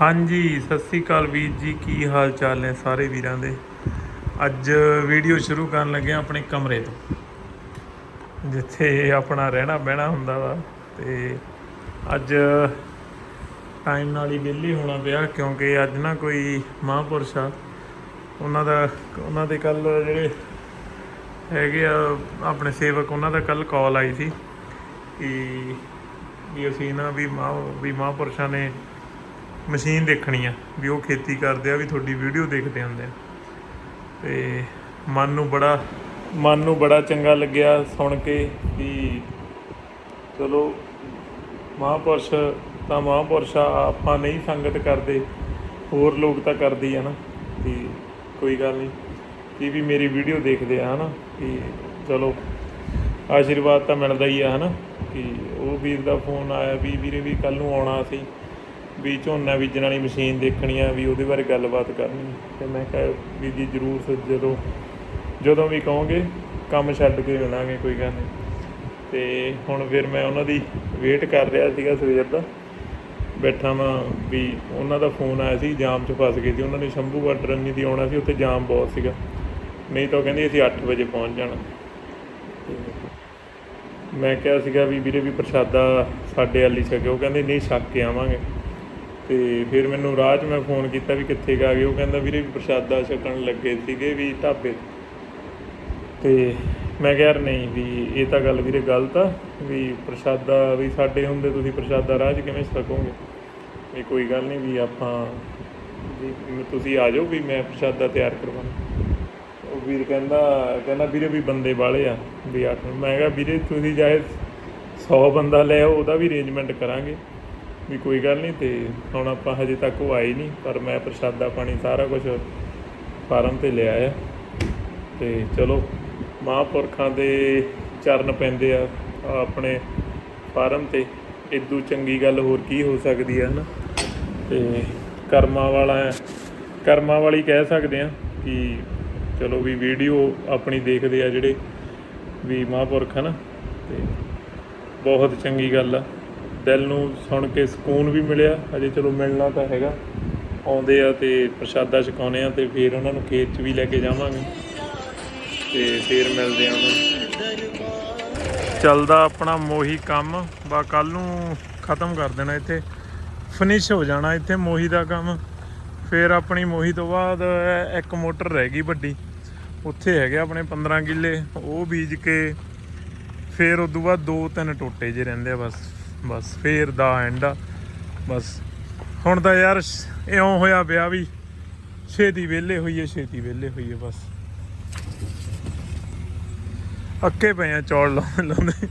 ਹਾਂਜੀ, ਸਤਿ ਸ੍ਰੀ ਅਕਾਲ ਵੀਰ ਜੀ, ਕੀ ਹਾਲ ਚਾਲ ਨੇ ਸਾਰੇ ਵੀਰਾਂ ਦੇ? ਅੱਜ ਵੀਡੀਓ ਸ਼ੁਰੂ ਕਰਨ ਲੱਗੇ ਹਾਂ ਆਪਣੇ ਕਮਰੇ ਤੋਂ, ਜਿੱਥੇ ਆਪਣਾ ਰਹਿਣਾ ਬਹਿਣਾ ਹੁੰਦਾ ਵਾ ਤੇ ਅੱਜ ਟਾਈਮ ਨਾਲ ਹੀ ਵਿਹਲੇ ਹੋਣਾ ਪਿਆ, ਕਿਉਂਕਿ ਅੱਜ ਨਾ ਕੋਈ ਮਹਾਂਪੁਰਸ਼ ਆ। ਉਹਨਾਂ ਦਾ, ਉਹਨਾਂ ਦੇ ਕੱਲ ਜਿਹੜੇ ਹੈਗੇ ਆ, ਆਪਣੇ ਸੇਵਕ, ਉਹਨਾਂ ਦਾ ਕੱਲ ਕਾਲ ਆਈ ਸੀ ਕਿ ਵੀ ਅਸੀਂ ਨਾ ਵੀ ਮਾਂ ਵੀ ਮਹਾਂਪੁਰਸ਼ਾਂ ਨੇ ਮਸ਼ੀਨ ਦੇਖਣੀ ਆ, ਵੀ ਉਹ ਖੇਤੀ ਕਰਦੇ ਆ, ਵੀ ਤੁਹਾਡੀ ਵੀਡੀਓ ਦੇਖਦੇ ਹੁੰਦੇ ਆ। ਤੇ ਮਨ ਨੂੰ ਬੜਾ, ਮਨ ਨੂੰ ਬੜਾ ਚੰਗਾ ਲੱਗਿਆ ਸੁਣ ਕੇ ਵੀ ਚਲੋ, ਮਹਾਂਪੁਰਸ਼ ਤਾਂ ਮਹਾਂਪੁਰਸ਼ ਆਪਾਂ ਨਹੀਂ ਸੰਗਤ ਕਰਦੇ, ਹੋਰ ਲੋਕ ਤਾਂ ਕਰਦੇ ਹੀ ਆ ਨਾ ਤੇ ਕੋਈ ਗੱਲ ਨਹੀਂ, ਕਿ ਵੀ ਮੇਰੀ ਵੀਡੀਓ ਦੇਖਦੇ ਆ, ਹਨਾ ਕਿ ਚਲੋ, ਆਸ਼ੀਰਵਾਦ ਤਾਂ ਮਿਲਦਾ ਹੀ ਆ, ਹਨਾ ਕਿ ਉਹ ਵੀਰ ਦਾ ਫੋਨ ਆਇਆ, ਵੀ ਵੀਰੇ ਵੀ ਕੱਲ ਨੂੰ ਆਉਣਾ ਸੀ ਵੀ ਝੋਨਾ ਬੀਜਣ ਵਾਲੀ ਮਸ਼ੀਨ ਦੇਖਣੀ ਆ, ਵੀ ਉਹਦੇ ਬਾਰੇ ਗੱਲਬਾਤ ਕਰਨੀ ਤੇ ਮੈਂ ਕਿਹਾ, ਵੀ ਜੀ ਜ਼ਰੂਰ ਜਦੋਂ ਜਦੋਂ ਵੀ ਕਹੋਗੇ, ਕੰਮ ਛੱਡ ਕੇ ਮਿਲਾਂਗੇ ਕੋਈ ਗੱਲ ਨਹੀਂ ਤੇ ਹੁਣ ਫਿਰ ਮੈਂ ਉਹਨਾਂ ਦੀ ਵੇਟ ਕਰ ਰਿਹਾ ਸੀਗਾ ਸਵੇਰ ਦਾ। ਬੈਠਾ ਵਾਂ, ਵੀ ਉਹਨਾਂ ਦਾ ਫੋਨ ਆਇਆ ਸੀ, ਜਾਮ 'ਚ ਫਸ ਗਏ ਸੀ। ਉਹਨਾਂ ਨੇ ਸ਼ੰਭੂ ਬਾਰਡਰ ਦੀ ਆਉਣਾ ਸੀ, ਉੱਥੇ ਜਾਮ ਬਹੁਤ ਸੀਗਾ। ਨਹੀਂ ਤਾਂ ਉਹ ਕਹਿੰਦੇ ਅਸੀਂ 8 ਵਜੇ ਪਹੁੰਚ ਜਾਣਾ। ਤੇ ਮੈਂ ਕਿਹਾ ਸੀਗਾ ਵੀ ਵੀਰੇ ਵੀ ਪ੍ਰਸ਼ਾਦਾ ਸਾਡੇ ਵਾਲੀ ਛਕੇ, ਉਹ ਕਹਿੰਦੇ ਨਹੀਂ, ਛੱਕ ਕੇ ਆਵਾਂਗੇ। ਤੇ ਫਿਰ ਮੈਨੂੰ ਰਾਹ 'ਚ ਮੈਂ ਫੋਨ ਕੀਤਾ ਵੀ ਕਿੱਥੇ ਗਾ ਗਏ। ਉਹ ਕਹਿੰਦਾ ਵੀਰੇ ਵੀ ਪ੍ਰਸ਼ਾਦਾ ਛਕਣ ਲੱਗੇ ਸੀਗੇ ਵੀ ਢਾਬੇ। ਤੇ ਮੈਂ ਕਿਹਾ ਯਾਰ ਨਹੀਂ ਵੀ ਇਹ ਤਾਂ ਗੱਲ ਵੀਰੇ ਗਲਤ ਆ ਵੀ ਪ੍ਰਸ਼ਾਦਾ ਵੀ ਸਾਡੇ ਹੁੰਦੇ ਤੁਸੀਂ ਪ੍ਰਸ਼ਾਦਾ ਰਾਹ 'ਚ ਕਿਵੇਂ ਛਕੋਗੇ? ਵੀ ਕੋਈ ਗੱਲ ਨਹੀਂ ਵੀ ਆਪਾਂ ਵੀ ਤੁਸੀਂ ਆ ਜਾਓ ਵੀ ਮੈਂ ਪ੍ਰਸ਼ਾਦਾ ਤਿਆਰ ਕਰਵਾਉਣਾ। ਉਹ ਵੀਰ ਕਹਿੰਦਾ ਕਹਿੰਦਾ ਵੀਰੇ ਵੀ ਬੰਦੇ ਵਾਲੇ ਆ ਵੀ ਆਖ ਮੈਂ ਕਿਹਾ ਵੀਰੇ ਤੁਸੀਂ ਜਾਏ 100 ਬੰਦਾ ਲੈ ਆਓ, ਉਹਦਾ ਵੀ ਅਰੇਂਜਮੈਂਟ ਕਰਾਂਗੇ। ਵੀ ਕੋਈ ਗੱਲ ਨਹੀਂ ਤੇ ਹੁਣ ਆਪਾਂ ਹਜੇ ਤੱਕ ਉਹ ਆਏ ਨਹੀਂ, ਪਰ ਮੈਂ ਪ੍ਰਸ਼ਾਦਾ ਪਾਣੀ ਸਾਰਾ ਕੁਝ ਫਾਰਮ ਤੇ ਲਿਆ ਆ। ਤੇ ਚਲੋ, ਮਹਾਂਪੁਰਖਾਂ ਦੇ ਚਰਨ ਪੈਂਦੇ ਆ ਆਪਣੇ ਫਾਰਮ ਤੇ। ਇਦੋਂ ਚੰਗੀ ਗੱਲ ਹੋਰ ਕੀ ਹੋ ਸਕਦੀ ਹੈ ਹਨਾ? ਤੇ ਕਰਮਾਂ ਵਾਲਾ ਹੈ। ਕਰਮਾਂ ਵਾਲੀ ਕਹਿ ਸਕਦੇ ਆ ਕਿ ਚਲੋ ਵੀ ਵੀਡੀਓ ਆਪਣੀ ਦੇਖਦੇ ਆ ਜਿਹੜੇ ਵੀ ਮਹਾਂਪੁਰਖ, ਹਨ? ਤੇ ਬਹੁਤ ਚੰਗੀ ਗੱਲ ਆ। ਦਿਲ ਨੂੰ ਸੁਣ ਕੇ ਸਕੂਨ ਵੀ ਮਿਲਿਆ। ਅਜੇ ਚਲੋ ਮਿਲਣਾ ਤਾਂ ਹੈਗਾ। ਆਉਂਦੇ ਆ ਤੇ ਪ੍ਰਸ਼ਾਦਾ ਛਕਾਉਂਦੇ ਆ ਤੇ ਫਿਰ ਉਹਨਾਂ ਨੂੰ ਖੇਤ 'ਚ ਵੀ ਲੈ ਕੇ ਜਾਵਾਂਗੇ। ਤੇ ਫਿਰ ਮਿਲਦੇ ਆ ਉਹਨਾਂ ਨੂੰ। ਚੱਲਦਾ ਆਪਣਾ ਮੋਹੀ ਕੰਮ। ਬਾ ਕੱਲ ਨੂੰ ਖਤਮ ਕਰ ਦੇਣਾ ਇੱਥੇ। ਫਿਨਿਸ਼ ਹੋ ਜਾਣਾ ਇੱਥੇ ਮੋਹੀ ਦਾ ਕੰਮ। ਫਿਰ ਆਪਣੀ ਮੋਹੀ ਤੋਂ ਬਾਅਦ ਇੱਕ ਮੋਟਰ ਰਹਿ ਗਈ ਵੱਡੀ। ਉੱਥੇ ਹੈਗੇ ਆਪਣੇ 15 ਕਿੱਲੇ। ਉਹ ਬੀਜ ਕੇ ਫਿਰ ਉਦੋਂ ਬਾਅਦ ਦੋ ਤਿੰਨ ਟੋਟੇ ਜੇ ਰਹਿੰਦੇ ਆ ਬਸ। ਬਸ ਫੇਰ ਦਾ ਐਂਡ ਆ। ਬਸ ਹੁਣ ਤਾਂ ਯਾਰ ਇਉਂ ਹੋਇਆ ਪਿਆ ਵੀ ਛੇਤੀ ਵਿਹਲੇ ਹੋਈਏ, ਛੇਤੀ ਵਿਹਲੇ ਹੋਈਏ ਬਸ। ਅੱਕੇ ਪਏ ਆ ਚੌਲ ਲਾਉਂਦੇ ਲਾਉਂਦੇ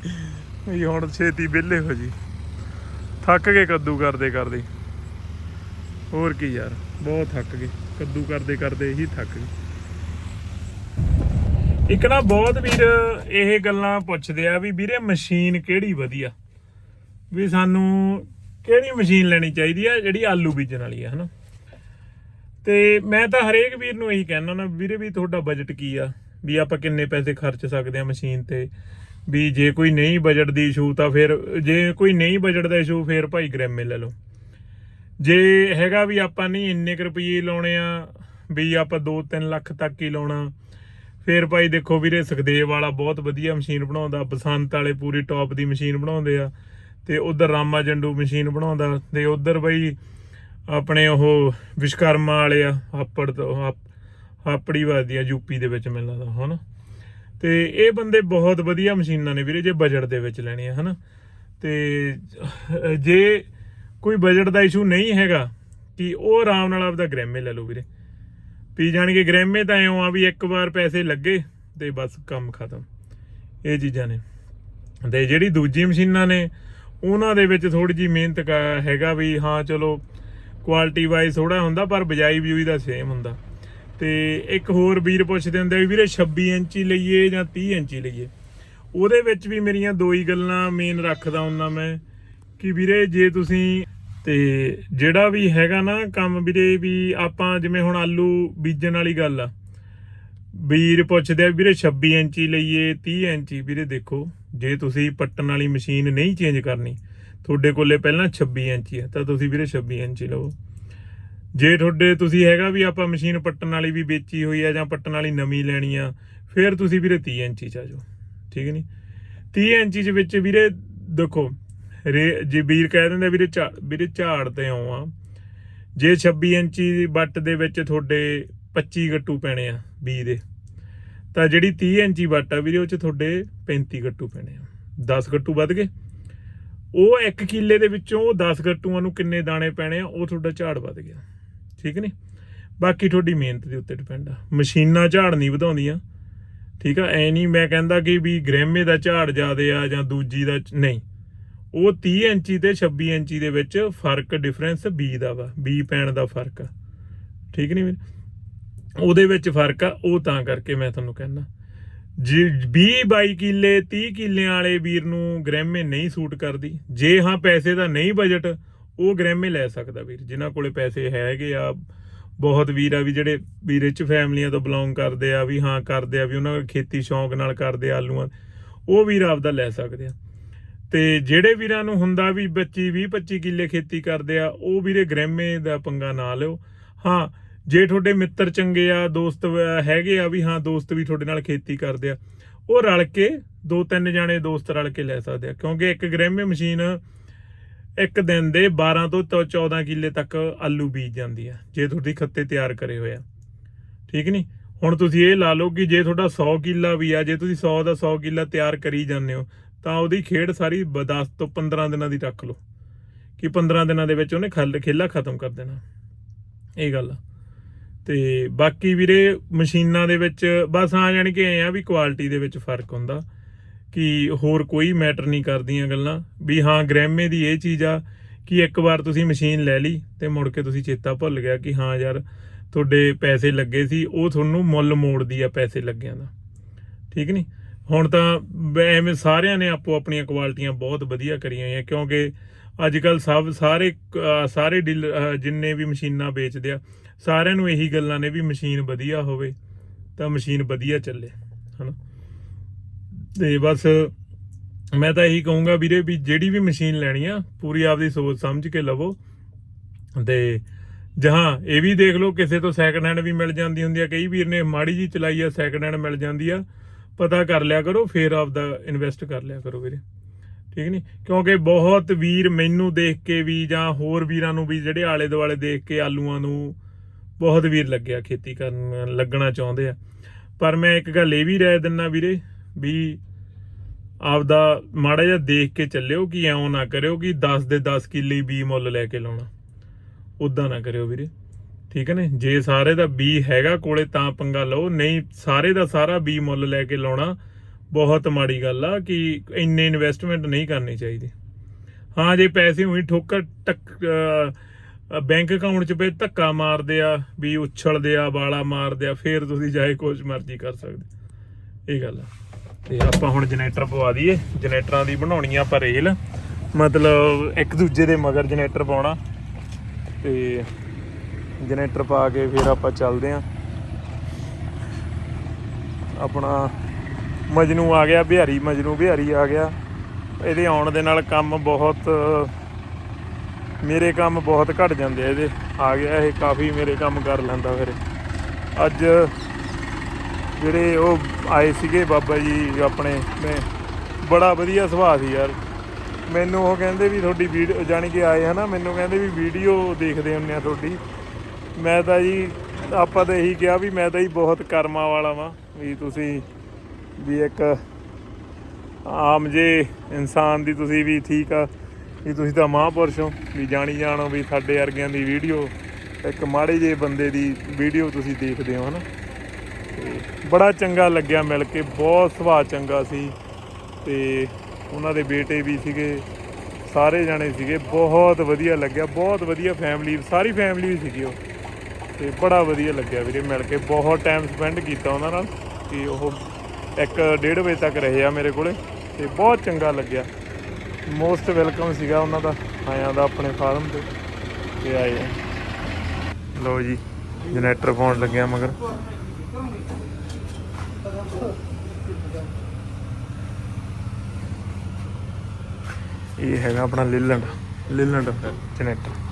ਵੀ ਹੁਣ ਛੇਤੀ ਵਿਹਲੇ ਹੋ ਜੀ। ਥੱਕ ਗਏ ਕੱਦੂ ਕਰਦੇ ਕਰਦੇ। ਹੋਰ ਕੀ ਯਾਰ, ਬਹੁਤ ਥੱਕ ਗਏ। ਕੱਦੂ ਕਰਦੇ ਕਰਦੇ ਹੀ ਥੱਕ ਗਏ। ਇੱਕ ਨਾ ਬਹੁਤ ਵੀਰ ਇਹ ਗੱਲਾਂ ਪੁੱਛਦੇ ਆ ਵੀ ਵੀਰੇ ਮਸ਼ੀਨ ਕਿਹੜੀ ਵਧੀਆ? ਵੀ ਸਾਨੂੰ ਕਿਹੜੀ ਮਸ਼ੀਨ ਲੈਣੀ ਚਾਹੀਦੀ ਆ, ਜਿਹੜੀ ਆਲੂ ਬੀਜਣ ਵਾਲੀ ਆ, ਹਨਾ? ਤੇ ਮੈਂ ਤਾਂ ਹਰੇਕ ਵੀਰ ਨੂੰ ਇਹੀ ਕਹਿਣਾ ਨਾ, ਵੀਰੇ ਵੀ ਤੁਹਾਡਾ ਬਜਟ ਕੀ ਆ? ਵੀ ਆਪਾਂ ਕਿੰਨੇ ਪੈਸੇ ਖਰਚ ਸਕਦੇ ਆ ਮਸ਼ੀਨ ਤੇ? ਵੀ ਜੇ ਕੋਈ ਨਹੀਂ ਬਜਟ ਦੀ ਇਸ਼ੂ ਤਾਂ ਫਿਰ, ਜੇ ਕੋਈ ਨਹੀਂ ਬਜਟ ਦਾ ਇਸ਼ੂ ਫਿਰ ਭਾਈ ਗ੍ਰੈਮੇ ਲੈ ਲਓ। ਜੇ ਹੈਗਾ ਵੀ ਆਪਾਂ ਨਹੀਂ ਇੰਨੇ ਕੁ ਰੁਪਏ ਲਾਉਣੇ ਆ, ਵੀ ਆਪਾਂ 2-3 ਲੱਖ ਤੱਕ ਹੀ ਲਾਉਣਾ, ਫਿਰ ਭਾਈ ਦੇਖੋ ਵੀਰੇ ਸੁਖਦੇਵ ਵਾਲਾ ਬਹੁਤ ਵਧੀਆ ਮਸ਼ੀਨ ਬਣਾਉਂਦਾ, ਬਸੰਤ ਵਾਲੇ ਪੂਰੀ ਟੌਪ ਦੀ ਮਸ਼ੀਨ ਬਣਾਉਂਦੇ ਆ। ਤੇ ਉਧਰ ਰਾਮਾ ਜੰਡੂ ਮਸ਼ੀਨ ਬਣਾਉਂਦਾ ਤੇ ਉਧਰ ਬਈ ਆਪਣੇ ਉਹ ਵਿਸ਼ਕਰਮਾ ਵਾਲੇ ਆ ਆਪੜ ਤੋਂ ਹਾਪ- ਹਾਪੜੀ ਵੱਜਦੀ ਆ ਯੂਪੀ ਦੇ ਵਿੱਚ ਮੈਨੂੰ ਲੱਗਦਾ ਹਨਾ? ਤੇ ਇਹ ਬੰਦੇ ਬਹੁਤ ਵਧੀਆ ਮਸ਼ੀਨਾਂ ਨੇ ਵੀਰੇ ਜੇ ਬਜਟ ਦੇ ਵਿੱਚ ਲੈਣੇ ਆ ਹਨਾ? ਤੇ ਅਹ, ਜੇ ਕੋਈ ਬਜਟ ਦਾ ਇਸ਼ੂ ਨਹੀਂ ਹੈਗਾ ਕਿ ਉਹ ਆਰਾਮ ਨਾਲ ਆਪਦਾ ਗ੍ਰੈਮੇ ਲੈ ਲਓ ਵੀਰੇ। ਪੀ ਜਾਣਗੇ ਗ੍ਰੈਮੇ ਤਾਂ ਐਂ ਆ ਵੀ ਇੱਕ ਵਾਰ ਪੈਸੇ ਲੱਗੇ ਤੇ ਬਸ ਕੰਮ ਖਤਮ। ਇਹ ਚੀਜ਼ਾਂ ਨੇ। ਤੇ ਜਿਹੜੀ ਦੂਜੀ ਮਸ਼ੀਨਾਂ ਨੇ ਉਹਨਾਂ ਦੇ ਵਿੱਚ ਥੋੜੀ ਜੀ ਮਿਹਨਤ ਕਾ- ਹੈਗਾ ਵੀ ਹਾਂ, ਚਲੋ ਕੁਆਲਿਟੀ ਵਾਈਜ਼ ਥੋੜਾ ਹੁੰਦਾ, ਪਰ ਬਜਾਈ ਵੀ ਦਾ ਸੇਮ ਹੁੰਦਾ। ਤੇ ਇੱਕ ਹੋਰ ਵੀਰ ਪੁੱਛਦੇ ਹੁੰਦੇ ਵੀ ਵੀਰੇ 26 ਇੰਚੀ ਲਈਏ ਜਾਂ 30 ਇੰਚੀ ਲਈਏ? ਉਹਦੇ ਵਿੱਚ ਵੀ ਮੇਰੀਆਂ ਦੋ ਹੀ ਗੱਲਾਂ ਮੇਨ ਰੱਖਦਾ ਹੁੰਦਾ ਮੈਂ ਕਿ ਵੀਰੇ ਜੇ ਤੁਸੀਂ ਤੇ ਜਿਹੜਾ ਵੀ ਹੈਗਾ ਨਾ ਕੰਮ ਵੀਰੇ ਵੀ ਆਪਾਂ ਜਿਵੇਂ ਹੁਣ ਆਲੂ ਬੀਜਣ ਵਾਲੀ ਗੱਲ ਆ ਵੀਰ ਪੁੱਛਦੇ ਆ, ਵੀਰੇ 26 ਇੰਚੀ ਲਈਏ 30 ਇੰਚੀ, ਵੀਰੇ ਦੇਖੋ, ਜੇ ਤੁਸੀਂ ਪੱਟਣ ਵਾਲੀ ਮਸ਼ੀਨ ਨਹੀਂ ਚੇਂਜ ਕਰਨੀ, ਤੁਹਾਡੇ ਕੋਲੇ ਪਹਿਲਾਂ 26 ਇੰਚੀ ਹੈ ਤਾਂ ਤੁਸੀਂ ਵੀਰੇ 26 ਇੰਚੀ ਲਓ। ਜੇ ਤੁਹਾਡੇ, ਤੁਸੀਂ ਹੈਗਾ ਵੀ ਆਪਾਂ ਮਸ਼ੀਨ ਪੱਟਣ ਵਾਲੀ ਵੀ ਵੇਚੀ ਹੋਈ ਆ ਜਾਂ ਪੱਟਣ ਵਾਲੀ ਨਵੀਂ ਲੈਣੀ ਆ, ਫਿਰ ਤੁਸੀਂ ਵੀਰੇ 30 ਇੰਚੀ ਚ ਆ ਜਾਓ, ਠੀਕ ਨਹੀਂ 30 ਇੰਚੀ ਚ ਵਿੱਚ ਵੀਰੇ ਦੇਖੋ, ਰੇ, ਜੇ ਵੀਰ ਕਹਿ ਦਿੰਦੇ ਵੀਰੇ ਝਾ- ਵੀਰੇ ਝਾੜ ਤੇ ਆਉਂ ਆ, ਜੇ 26 ਇੰਚੀ ਦੀ ਬੱਟ ਦੇ ਵਿੱਚ ਤੁਹਾਡੇ 25 ਗੱਟੂ ਪੈਣੇ ਆ ਬੀ ਦੇ। ਤਾਂ ਜਿਹੜੀ 30 ਇੰਚੀ ਵੱਟ ਆ ਵੀਰੇ, ਉਹ ਚ ਤੁਹਾਡੇ 35 ਗੱਟੂ ਪੈਣੇ ਆ। 10 ਗੱਟੂ ਵੱਧ ਗਏ। ਉਹ 1 ਕਿੱਲੇ ਦੇ ਵਿੱਚੋਂ ਉਹ 10 ਗੱਟੂਆਂ ਨੂੰ ਕਿੰਨੇ ਦਾਣੇ ਪੈਣੇ ਆ, ਉਹ ਤੁਹਾਡਾ ਝਾੜ ਵੱਧ ਗਿਆ। ਠੀਕ ਨਹੀਂ ਬਾਕੀ ਤੁਹਾਡੀ ਮਿਹਨਤ ਦੇ ਉੱਤੇ ਡਿਪੈਂਡ ਆ। ਮਸ਼ੀਨਾਂ ਝਾੜ ਨਹੀਂ ਵਧਾਉਂਦੀਆਂ। ਠੀਕ ਆ, ਐ ਨਹੀਂ ਮੈਂ ਕਹਿੰਦਾ ਕਿ ਵੀ ਗ੍ਰੈਮੇ ਦਾ ਝਾੜ ਜ਼ਿਆਦੇ ਆ ਜਾਂ ਦੂਜੀ ਦਾ ਨਹੀਂ। ਉਹ 30 ਇੰਚੀ ਤੇ 26 ਇੰਚੀ ਦੇ ਵਿੱਚ ਫ਼ਰਕ ਡਿਫਰੈਂਸ ਬੀ ਦਾ ਵਾ, ਬੀ ਪੈਣ ਦਾ ਫ਼ਰਕ ਆ। ਠੀਕ ਨਹੀਂ ਵੀਰ? ਉਹਦੇ ਵਿੱਚ ਫ਼ਰਕ ਆ, ਉਹ ਤਾਂ ਕਰਕੇ ਮੈਂ ਤੁਹਾਨੂੰ ਕਹਿੰਦਾ। ਜੀ 20 22 ਕਿੱਲੇ 30 ਕਿੱਲਿਆਂ ਵਾਲੇ ਵੀਰ ਨੂੰ ਗ੍ਰੈਮੇ ਨਹੀਂ ਸੂਟ ਕਰਦੀ, ਜੇ ਹਾਂ ਪੈਸੇ ਦਾ ਨਹੀਂ ਬਜਟ ਉਹ ਗ੍ਰੈਮੇ ਲੈ ਸਕਦਾ ਵੀਰ। ਜਿਨ੍ਹਾਂ ਕੋਲੇ ਪੈਸੇ ਹੈਗੇ ਆ, ਬਹੁਤ ਵੀਰ ਆ ਵੀ ਜਿਹੜੇ ਵੀ ਰਿਚ ਫੈਮਲੀਆਂ ਤੋਂ ਬਿਲੋਂਗ ਕਰਦੇ ਆ, ਵੀ ਹਾਂ ਕਰਦੇ ਆ, ਵੀ ਉਹਨਾਂ ਖੇਤੀ ਸ਼ੌਂਕ ਨਾਲ ਕਰਦੇ ਆਲੂਆਂ ਉਹ ਵੀਰ ਆਪਦਾ ਲੈ ਸਕਦੇ ਆ। ਤੇ ਜਿਹੜੇ ਵੀਰਾਂ ਨੂੰ ਹੁੰਦਾ ਵੀ 25 20 25 ਕਿੱਲੇ ਖੇਤੀ ਕਰਦੇ ਆ, ਉਹ ਵੀਰੇ ਗ੍ਰੈਮੇ ਦਾ ਪੰਗਾ ਨਾ ਲਿਓ। ਹਾਂ ਜੇ ਤੁਹਾਡੇ ਮਿੱਤਰ ਚੰਗੇ ਆ, ਦੋਸਤ ਹੈਗੇ ਆ ਵੀ, ਹਾਂ, ਦੋਸਤ ਵੀ ਤੁਹਾਡੇ ਨਾਲ ਖੇਤੀ ਕਰਦੇ ਆ, ਉਹ ਰਲ ਕੇ ਦੋ ਤਿੰਨ ਜਾਣੇ ਦੋਸਤ ਰਲ ਕੇ ਲੈ ਸਕਦੇ ਆ, ਕਿਉਂਕਿ ਇੱਕ ਗ੍ਰੈਮੇ ਮਸ਼ੀਨ ਇੱਕ ਦਿਨ ਦੇ 12 ਤੋਂ ਤੋ 14 ਕਿੱਲੇ ਤੱਕ ਆਲੂ ਬੀਜ ਜਾਂਦੀ ਆ, ਜੇ ਤੁਹਾਡੀ ਖੱਤੇ ਤਿਆਰ ਕਰੇ ਹੋਏ ਆ। ਠੀਕ ਨਹੀਂ ਹੁਣ ਤੁਸੀਂ ਇਹ ਲਾ ਲਓ ਕਿ ਜੇ ਤੁਹਾਡਾ 100 ਕਿੱਲਾ ਵੀ ਆ, ਜੇ ਤੁਸੀਂ 100 ਦਾ 100 ਕਿੱਲਾ ਤਿਆਰ ਕਰੀ ਜਾਂਦੇ ਹੋ, ਤਾਂ ਉਹਦੀ ਖੇਡ ਸਾਰੀ ਬ- 10 ਤੋਂ 15 ਦਿਨਾਂ ਦੀ ਰੱਖ ਲਓ, ਕਿ 15 ਦਿਨਾਂ ਦੇ ਵਿੱਚ ਉਹਨੇ ਖਲ, ਖੇਲਾ ਖਤਮ ਕਰ ਦੇਣਾ। ਇਹ ਗੱਲ ਆ। ਤੇ ਬਾਕੀ ਵੀਰੇ ਮਸ਼ੀਨਾਂ ਦੇ ਵਿੱਚ ਬਸ ਆ ਜਾਣੀ ਕਿ ਐ ਆ ਵੀ ਕੁਆਲਿਟੀ ਦੇ ਵਿੱਚ ਫ਼ਰਕ ਹੁੰਦਾ ਕਿ ਹੋਰ ਕੋਈ ਮੈਟਰ ਨਹੀਂ ਕਰਦੀਆਂ ਗੱਲਾਂ। ਵੀ ਹਾਂ ਗ੍ਰੈਮੇ ਦੀ ਇਹ ਚੀਜ਼ ਆ ਕਿ ਇੱਕ ਵਾਰ ਤੁਸੀਂ ਮਸ਼ੀਨ ਲੈ ਲਈ ਤੇ ਮੁੜ ਕੇ ਤੁਸੀਂ ਚੇਤਾ ਭੁੱਲ ਗਿਆ ਕਿ ਹਾਂ ਯਾਰ ਤੁਹਾਡੇ ਪੈਸੇ ਲੱਗੇ ਸੀ, ਉਹ ਤੁਹਾਨੂੰ ਮੁੱਲ ਮੋੜਦੀ ਆ ਪੈਸੇ ਲੱਗਿਆਂ ਦਾ। ਠੀਕ ਨਹੀਂ ਹੁਣ ਤਾਂ ਐਵੇਂ ਸਾਰਿਆਂ ਨੇ ਆਪੋ ਆਪਣੀਆਂ ਕੁਆਲਿਟੀਆਂ ਬਹੁਤ ਵਧੀਆ ਕਰੀਆਂ ਹੋਈਆਂ, ਕਿਉਂਕਿ ਅੱਜ ਕੱਲ ਸਭ ਸਾਰੇ ਸਾਰੇ ਡੀਲਰ ਜਿੰਨੇ ਵੀ ਮਸ਼ੀਨਾਂ ਵੇਚਦੇ ਆ, ਸਾਰਿਆਂ ਨੂੰ ਇਹੀ ਗੱਲਾਂ ਨੇ ਵੀ ਮਸ਼ੀਨ ਵਧੀਆ ਹੋਵੇ ਤਾਂ ਮਸ਼ੀਨ ਵਧੀਆ ਚੱਲੇ, ਹਨਾ? ਤੇ ਬਸ ਮੈਂ ਤਾਂ ਇਹੀ ਕਹੂੰਗਾ ਵੀਰੇ ਵੀ ਜਿਹੜੀ ਵੀ ਮਸ਼ੀਨ ਲੈਣੀ ਆ, ਪੂਰੀ ਆਪਦੀ ਸੋਚ ਸਮਝ ਕੇ ਲਵੋ। ਤੇ ਜਹਾਂ ਇਹ ਵੀ ਦੇਖ ਲਓ, ਕਿਸੇ ਤੋਂ ਸੈਕੰਡ ਹੈਂਡ ਵੀ ਮਿਲ ਜਾਂਦੀ ਹੁੰਦੀ ਆ, ਕਈ ਵੀਰ ਨੇ ਮਾੜੀ ਜੀ ਚਲਾਈ ਆ ਸੈਕੰਡ ਹੈਂਡ ਮਿਲ ਜਾਂਦੀ ਆ, ਪਤਾ ਕਰ ਲਿਆ ਕਰੋ, ਫੇਰ ਆਪਦਾ ਇਨਵੈਸਟ ਕਰ ਲਿਆ ਕਰੋ ਵੀਰੇ। ਠੀਕ ਨਹੀਂ ਕਿਉਂਕਿ ਬਹੁਤ ਵੀਰ ਮੈਨੂੰ ਦੇਖ ਕੇ ਵੀ ਜਾਂ ਹੋਰ ਵੀਰਾਂ ਨੂੰ ਵੀ, ਜਿਹੜੇ ਆਲੇ ਦੁਆਲੇ ਦੇਖ ਕੇ ਆਲੂਆਂ ਨੂੰ ਬਹੁਤ ਵੀਰ ਲੱਗਿਆ ਖੇਤੀ ਕਰਨ, ਲੱਗਣਾ ਚਾਹੁੰਦੇ ਆ। ਪਰ ਮੈਂ ਇੱਕ ਗੱਲ ਇਹ ਵੀ ਰਹਿ ਦਿੰਨਾ ਵੀਰੇ ਵੀ ਆਪਦਾ ਮਾੜਾ ਜਿਹਾ ਦੇਖ ਕੇ ਚੱਲਿਓ ਕਿ ਐਉਂ ਨਾ ਕਰਿਓ ਕਿ 10 ਦੇ 10 ਕਿੱਲੇ ਬੀ ਮੁੱਲ ਲੈ ਕੇ ਲਾਉਣਾ। ਉਦਾਂ ਨਾ ਕਰਿਓ ਵੀਰੇ। ਠੀਕ ਹੈ ਨੇ? ਜੇ ਸਾਰੇ ਦਾ ਬੀ ਹੈਗਾ ਕੋਲੇ ਤਾਂ ਪੰਗਾ ਲਓ, ਨਹੀਂ ਸਾਰੇ ਦਾ ਸਾਰਾ ਬੀ ਮੁੱਲ ਲੈ ਕੇ ਲਾਉਣਾ ਬਹੁਤ ਮਾੜੀ ਗੱਲ ਆ ਕਿ ਇੰਨੇ ਇਨਵੈਸਟਮੈਂਟ ਨਹੀਂ ਕਰਨੀ ਚਾਹੀਦੀ। ਹਾਂ, ਜੇ ਪੈਸੇ ਉਹੀ ਠੋਕਰ ਟੱਕ ਬੈਂਕ ਅਕਾਊਂਟ 'ਚ ਪਏ ਧੱਕਾ ਮਾਰਦੇ ਆ, ਵੀ ਉਛਲਦੇ ਆ, ਵਾਲਾ ਮਾਰਦੇ ਆ, ਫੇਰ ਤੁਸੀਂ ਜਾਏ ਕੁਝ ਮਰਜ਼ੀ ਕਰ ਸਕਦੇ। ਇਹ ਗੱਲ ਆ। ਤੇ ਆਪਾਂ ਹੁਣ ਜਨਰੇਟਰ ਪਵਾ ਦਈਏ। ਜਨਰੇਟਰਾਂ ਦੀ ਬਣਾਉਣੀ ਆ ਪਰ ਰੇਲ। ਮਤਲਬ ਇੱਕ ਦੂਜੇ ਦੇ ਮਗਰ ਜਨਰੇਟਰ ਪਾਉਣਾ। ਤੇ ਜਨਰੇਟਰ ਪਾ ਕੇ ਫਿਰ ਆਪਾਂ ਚੱਲਦੇ ਆਂ। ਆਪਣਾ ਮਜਨੂ ਆ ਗਿਆ, ਬਿਹਾਰੀ ਮਜਨੂ, ਬਿਹਾਰੀ ਆ ਗਿਆ। ਇਹਦੇ ਆਉਣ ਦੇ ਨਾਲ ਕੰਮ ਬਹੁਤ, ਮੇਰੇ ਕੰਮ ਬਹੁਤ ਘਟ ਜਾਂਦੇ ਆ ਇਹਦੇ। ਆ ਗਿਆ ਇਹ, ਕਾਫੀ ਮੇਰੇ ਕੰਮ ਕਰ ਲੈਂਦਾ ਫਿਰ। ਅੱਜ ਜਿਹੜੇ ਉਹ ਆਏ ਸੀਗੇ ਬਾਬਾ ਜੀ ਆਪਣੇ, ਮੈਂ ਬੜਾ ਵਧੀਆ ਸੁਭਾਅ ਸੀ ਯਾਰ। ਮੈਨੂੰ ਉਹ ਕਹਿੰਦੇ ਵੀ ਤੁਹਾਡੀ ਵੀਡੀਓ ਜਾਣੀ ਕਿ ਆਏ ਹਨਾ, ਮੈਨੂੰ ਕਹਿੰਦੇ ਵੀ ਵੀਡੀਓ ਦੇਖਦੇ ਹੁੰਨੇ ਆ ਤੁਹਾਡੀ। ਮੈਂ ਤਾਂ ਜੀ, ਆਪਾਂ ਤਾਂ ਇਹੀ ਕਿਹਾ ਵੀ ਮੈਂ ਤਾਂ ਜੀ ਬਹੁਤ ਕਰਮਾਂ ਵਾਲਾ ਵਾਂ, ਵੀ ਤੁਸੀਂ ਵੀ ਇੱਕ ਆਮ ਜੇ ਇਨਸਾਨ ਦੀ ਤੁਸੀਂ ਵੀ ਠੀਕ ਆ, ਵੀ ਤੁਸੀਂ ਤਾਂ ਮਹਾਂਪੁਰਸ਼ ਹੋ, ਵੀ ਜਾਣੀ ਜਾਣੋ ਵੀ ਸਾਡੇ ਵਰਗਿਆਂ ਦੀ ਵੀਡੀਓ, ਇੱਕ ਮਾੜੇ ਜੇ ਬੰਦੇ ਦੀ ਵੀਡੀਓ ਤੁਸੀਂ ਦੇਖਦੇ ਹੋ, ਹਨਾ? ਤੇ ਬੜਾ ਚੰਗਾ ਲੱਗਿਆ ਮਿਲ ਕੇ, ਬਹੁਤ ਸੁਭਾਅ ਚੰਗਾ ਸੀ। ਤੇ ਉਹਨਾਂ ਦੇ ਬੇਟੇ ਵੀ ਸੀਗੇ, ਸਾਰੇ ਜਾਣੇ ਸੀਗੇ, ਬਹੁਤ ਵਧੀਆ ਲੱਗਿਆ, ਬਹੁਤ ਵਧੀਆ ਫੈਮਿਲੀ ਸਾਰੀ ਫੈਮਿਲੀ ਵੀ ਸੀਗੀ ਉਹ। ਤੇ ਬੜਾ ਵਧੀਆ ਲੱਗਿਆ ਵੀਰੇ ਮਿਲ ਕੇ, ਬਹੁਤ ਟਾਈਮ ਸਪੈਂਡ ਕੀਤਾ ਉਹਨਾਂ ਨਾਲ ਕਿ ਉਹ ਇੱਕ ਡੇਢ ਵਜੇ ਤੱਕ ਰਹੇ ਆ ਮੇਰੇ ਕੋਲੇ ਤੇ ਬਹੁਤ ਚੰਗਾ ਲੱਗਿਆ। ਮੋਸਟ ਵੈਲਕਮ ਸੀਗਾ ਉਹਨਾਂ ਦਾ, ਆਇਆਂ ਦਾ ਆਪਣੇ ਫਾਰਮ ਤੇ ਤੇ ਆਏ ਆ। ਲੋ ਜੀ, ਜਨਰੇਟਰ ਪਾਉਣ ਲੱਗਿਆ ਮਗਰ। ਇਹ ਹੈਗਾ ਆਪਣਾ ਲਿਲੈਂਡ ਲਿਲੈਂਡ ਜਨਰੇਟਰ।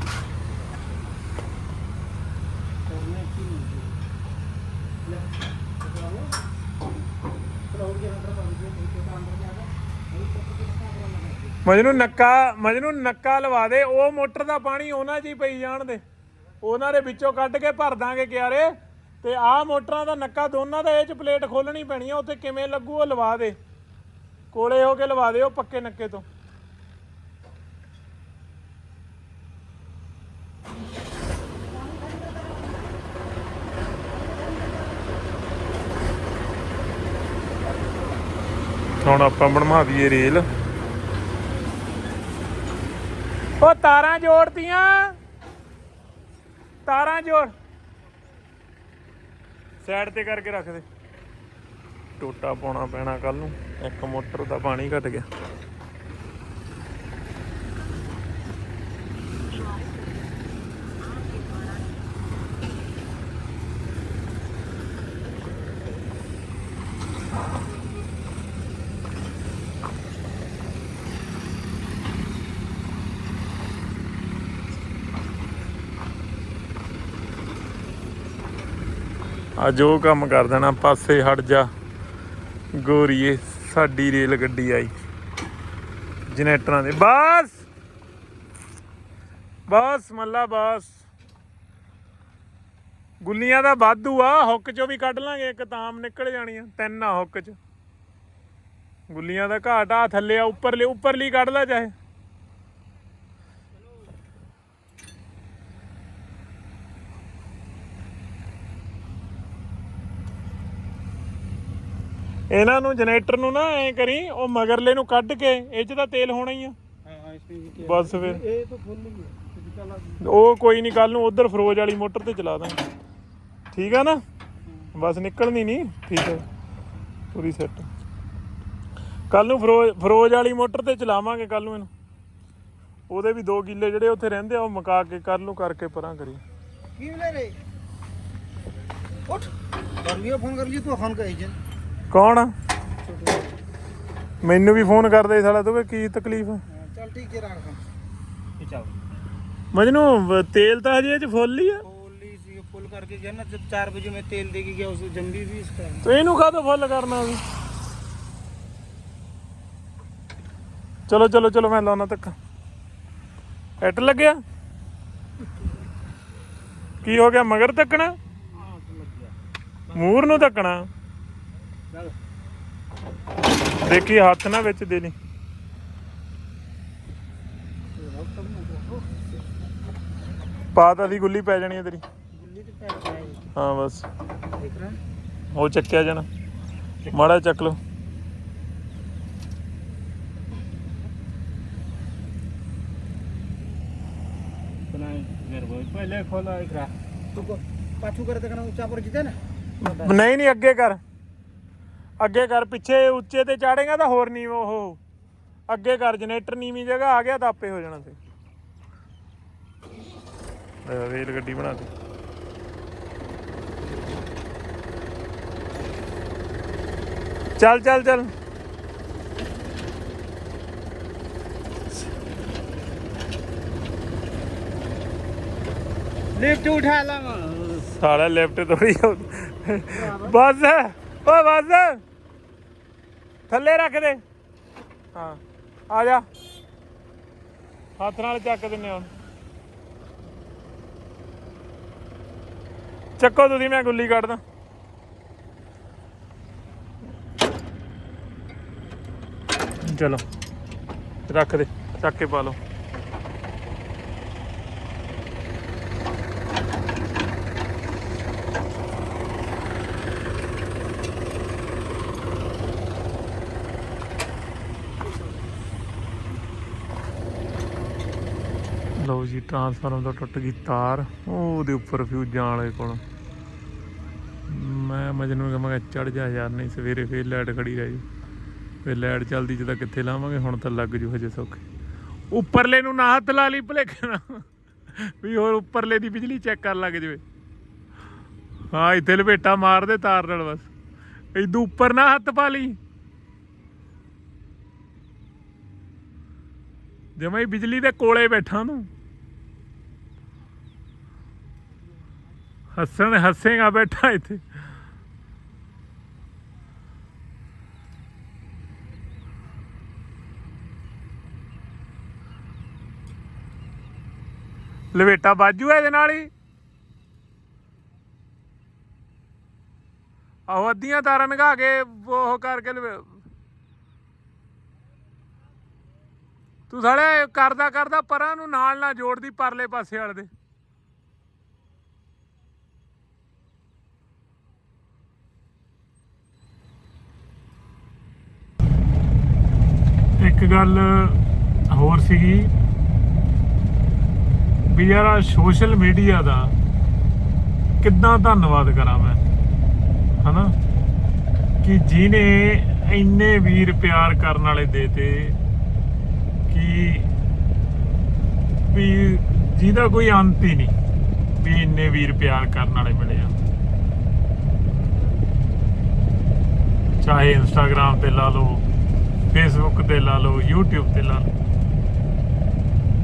ਮਜਨੂੰ ਨੱਕਾ ਮਜਨੂੰ ਨੱਕਾ ਲਵਾ ਦੇ। ਉਹ ਮੋਟਰ ਦਾ ਪਾਣੀ ਉਹਨਾਂ 'ਚ ਹੀ ਪਈ ਜਾਣ ਦੇ। ਉਹਨਾਂ ਦੇ ਵਿੱਚੋਂ ਕੱਢ ਕੇ ਭਰ ਦਾਂਗੇ ਕਿਆਰੇ। ਤੇ ਆਹ ਮੋਟਰਾਂ ਦਾ ਨੱਕਾ ਦੋਨਾਂ ਦਾ ਇਹ 'ਚ ਪਲੇਟ ਖੋਲਣੀ ਪੈਣੀ ਆ। ਉੱਥੇ ਕਿਵੇਂ ਲੱਗੂ ਉਹ ਲਵਾ ਦੇ। ਕੋਲੇ ਹੋ ਕੇ ਲਵਾ ਦੇ ਉਹ ਪੱਕੇ ਨੱਕੇ ਤੋਂ। ਹੁਣ ਆਪਾਂ ਬਣਵਾ ਦਈਏ ਰੇਲ। ਉਹ ਤਾਰਾਂ ਜੋੜਤੀਆਂ। ਤਾਰਾਂ ਜੋੜ। ਸਾਈਡ ਤੇ ਕਰਕੇ ਰੱਖ ਦੇ। ਟੋਟਾ ਪਾਉਣਾ ਪੈਣਾ ਕੱਲ ਨੂੰ। ਇੱਕ ਮੋਟਰ ਦਾ ਪਾਣੀ ਘਟ ਗਿਆ। ਅੱਜ ਉਹ ਕੰਮ ਕਰ ਦੇਣਾ, ਪਾਸੇ ਹਟ ਜਾ। ਗੋਰੀਏ, ਸਾਡੀ ਰੇਲ ਗੱਡੀ ਆਈ। ਜਨਰੇਟਰਾਂ ਦੇ। ਬਸ! ਬਸ, ਮੱਲਾ ਬਸ। ਗੁੱਲੀਆਂ ਦਾ ਵਾਧੂ ਆ, ਹੁੱਕ ਚੋਂ ਵੀ ਕੱਢ ਲਾਂਗੇ, ਇੱਕ ਤਾਮ ਨਿਕਲ ਜਾਣੀ ਆ, ਤਿੰਨ ਆ ਹੁੱਕ ਚ। ਗੁੱਲੀਆਂ ਦਾ ਘਾਟ ਆ, ਥੱਲੇ ਆ, ਉੱਪਰਲੇ, ਉੱਪਰਲੀ ਕੱਢ ਲਾ ਚਾਹੇ। ਇਹਨਾਂ ਨੂੰ ਜਨਰੇਟਰ ਨੂੰ ਨਾ ਐ ਕਰੀ ਉਹ ਮਗਰਲੇ ਨੂੰ ਕੱਢ ਕੇ ਇਹ ਚ ਤੇਲ ਹੋਣਾ ਹੀ ਆ। ਬਸ ਫਿਰ। ਉਹ ਕੋਈ ਨਹੀਂ ਕੱਲ ਨੂੰ ਉਧਰ ਫਰੋਜ ਵਾਲੀ ਮੋਟਰ ਤੇ ਚਲਾ ਦਾਂ ਠੀਕ ਆ ਨਾ? ਬਸ ਨਿਕਲਣੀ ਨਹੀਂ ਠੀਕ ਹੈ ਪੂਰੀ ਸੈੱਟ ਕੱਲ ਨੂੰ ਫਰੋਜ ਫਰੋਜ ਵਾਲੀ ਮੋਟਰ ਤੇ ਚਲਾਵਾਂਗੇ ਕੱਲ ਨੂੰ ਇਹਨੂੰ। ਉਹਦੇ ਵੀ 2 ਕਿੱਲੇ ਜਿਹੜੇ ਉੱਥੇ ਰਹਿੰਦੇ ਆ ਉਹ ਮਕਾ ਕੇ ਕਰ ਲੂ ਕਰਕੇ ਪਰਾਂ ਕਰੀ ਕੀ ਲੈ ਰੇ ਉੱਠ। ਕਰ ਲਿਆ ਫੋਨ ਕਰ ਲਈ ਤੂੰ ਫੋਨ ਕਰ ਏਜੰਟ ਕੌਣ ਆ ਮੈਨੂੰ ਵੀ ਫੋਨ ਕਰਦੇ ਸਾਲਾ ਤੂੰ ਕਿ ਕੀ ਤਕਲੀਫ ਆ चल ठीक है रख हम चल ਮਜਨੂੰ ਵ- ਤੇਲ ਤਾਂ ਹਜੇ ਇਹ ਚ ਫੁੱਲ ਹੀ ਆ फुल सी फुल करके गया ना जब चार बजे मैं तेल दे के गया उसे जम्बी भी इसका ਤੇ ਇਹਨੂੰ ਕਾਹਤੋਂ ਫੁੱਲ ਕਰਨਾ ਵੀ ਚਲੋ ਚਲੋ ਚਲੋ ਮੈਂ ਲਾਉਣਾ ਤੱਕ ਐਟ ਲੱਗਿਆ ਕੀ ਹੋ ਗਿਆ ਮਗਰ ਤੱਕਣਾ हाँ तो लग गया ਮੂਰ ਨੂੰ ਤੱਕਣਾ चल ਦੇਖੀ ਹੱਥ ਨਾ ਵਿੱਚ ਦੇ ਲਈ। ਪਾਤਾ ਦੀ ਗੁੱਲੀ ਪੈ ਜਾਣੀ ਹੈ ਤੇਰੀ। ਗੁੱਲੀ ਤੇ ਪੈ ਜਾਣੀ ਹਾਂ ਬਸ। ਦੇਖ ਰਹਾ ਉਹ ਚੱਕਿਆ ਜਾਣਾ। ਮਾੜਾ ਚੱਕ ਲਓ। ਪਹਿਲੇ ਖੋਲਾ ਇਕਰਾ ਤੂੰ ਪਾਛੂ ਕਰ ਤੇ ਉੱਚਾ ਪਰ ਜਿੱਤੇ ਨਾ। ਨਹੀਂ ਨਹੀਂ ਅੱਗੇ ਕਰ। ਅੱਗੇ ਕਰ ਪਿੱਛੇ ਉੱਚੇ ਤੇ ਚਾੜੇਗਾ ਤਾਂ ਹੋਰ ਨਹੀਂ ਉਹ। ਅੱਗੇ ਕਰ ਜਨਰੇਟਰ ਨੀਵੀਂ ਜਗ੍ਹਾ ਆ ਗਿਆ ਤਾਂ ਆਪੇ ਹੋ ਜਾਣਾ ਸੀ ਰੇਲ ਗੱਡੀ ਬਣਾਤੀ ਚੱਲ ਚੱਲ ਚੱਲ। ਲਿਫਟ ਉਠਾ ਲਾਂ। ਸਾਲਾ ਲਿਫਟ ਥੋੜੀ ਬਸ। ਓ ਬਸ। ਥੱਲੇ ਰੱਖ ਦੇ। ਹਾਂ ਆ ਜਾ। ਹੱਥ ਨਾਲ ਚੱਕ ਦਿੰਨੇ ਹੁਣ ਚੱਕੋ ਤੁਸੀਂ ਮੈਂ ਗੁੱਲੀ ਕੱਢਦਾ। ਚਲੋ ਰੱਖ ਦੇ ਚੱਕ ਕੇ ਪਾ ਲਓ। ਲਓ ਜੀ ਟਰਾਂਸਫਾਰਮਰ ਤੋਂ ਟੁੱਟ ਗਈ ਤਾਰ। ਉਹ ਉਹਦੇ ਉੱਪਰ ਫਿਊਜ਼ਾਂ ਵਾਲੇ ਕੋਲ। ਮੈਂ ਮਜਨੂੰ ਨੂੰ ਕਹਾਂ ਚੜ ਜਾ ਯਾਰ, ਨਹੀਂ ਸਵੇਰੇ ਫੇਰ ਲਾਈਟ ਖੜੀ ਰਹਿ ਫੇਰ ਲਾਈਟ ਚੱਲਦੀ ਜਦਾਂ ਕਿੱਥੇ ਲਾਵਾਂਗੇ, ਹੁਣ ਤਾਂ ਲੱਗ ਜੂ ਹਜੇ ਸੌਖੇ। ਉੱਪਰਲੇ ਨੂੰ ਨਾ ਹੱਥ ਲਾ ਲਈ ਭਲੇਖੇ ਵੀ ਹੋਰ ਉੱਪਰਲੇ ਦੀ ਬਿਜਲੀ ਚੈੱਕ ਕਰਨ ਲੱਗ ਜਵੇ। ਹਾਂ, ਇੱਥੇ ਲਪੇਟਾ ਮਾਰ ਦੇ ਤਾਰ ਨਾਲ ਬਸ। ਇਦੋਂ ਉੱਪਰ ਨਾ ਹੱਥ ਪਾ ਲਈ। ਜਮਾ ਬਿਜਲੀ ਦੇ ਕੋਲੇ ਬੈਠਾ ਤੂੰ ਹੱਸਣ ਹੱਸੇਗਾ ਬੈਠਾ ਇੱਥੇ। ਲਵੇਟਾ ਬਾਜੂ ਇਹਦੇ ਨਾਲ ਹੀ। ਆਹੋ, ਅੱਧੀਆਂ ਤਾਰਾਂ ਨਗਾ ਕੇ ਉਹ ਕਰਕੇ ਤੂੰ ਸਾਲੇ ਕਰਦਾ ਕਰਦਾ ਪਰਾਂ ਨੂੰ ਨਾਲ ਨਾ ਜੋੜਦੀ ਪਰਲੇ ਪਾਸੇ ਵਾਲੇ ਦੇ। ਇੱਕ ਗੱਲ ਹੋਰ ਸੀਗੀ ਵੀ ਯਾਰ ਸੋਸ਼ਲ ਮੀਡੀਆ ਦਾ ਕਿੱਦਾਂ ਧੰਨਵਾਦ ਕਰਾਂ ਮੈਂ? ਹਨਾ? ਕਿ ਜਿਹਨੇ ਇੰਨੇ ਵੀਰ ਪਿਆਰ ਕਰਨ ਵਾਲੇ ਦੇਤੇ ਕਿ ਵੀ ਜਿਹਦਾ ਕੋਈ ਅੰਤ ਹੀ ਨਹੀਂ ਵੀ ਇੰਨੇ ਵੀਰ ਪਿਆਰ ਕਰਨ ਵਾਲੇ ਮਿਲੇ ਆ। ਚਾਹੇ ਇੰਸਟਾਗ੍ਰam ਤੇ ਲਾ ਲਓ ਫੇਸਬੁੱਕ ਤੇ ਲਾ ਲਓ YouTube ਤੇ ਲਾ ਲਓ